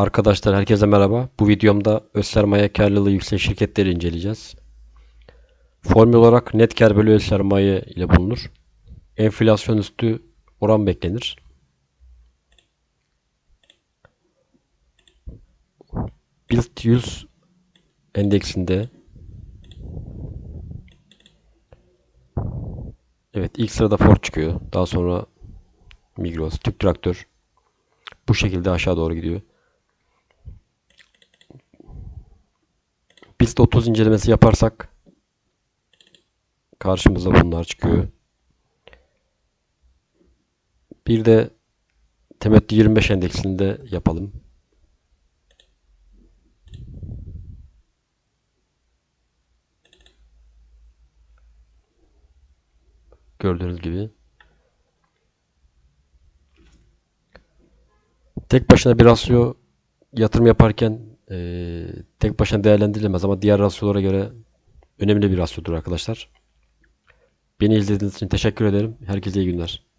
Arkadaşlar herkese merhaba. Bu videomda öz sermaye karlılığı yüksek şirketleri inceleyeceğiz. Formül olarak net kar bölü öz sermaye ile bulunur. Enflasyon üstü oran beklenir. BIST 100 endeksinde Evet ilk sırada Ford çıkıyor. Daha sonra Migros, Türk Traktör bu şekilde aşağı doğru gidiyor. BIST 30 incelemesi yaparsak karşımıza bunlar çıkıyor. Bir de Temettü 25 endeksinde yapalım. Gördüğünüz gibi. Tek başına bir rasyo yatırım yaparken eee, tek başına değerlendirilemez ama diğer rasyolara göre önemli bir rasyodur arkadaşlar. Beni izlediğiniz için teşekkür ederim. Herkese iyi günler.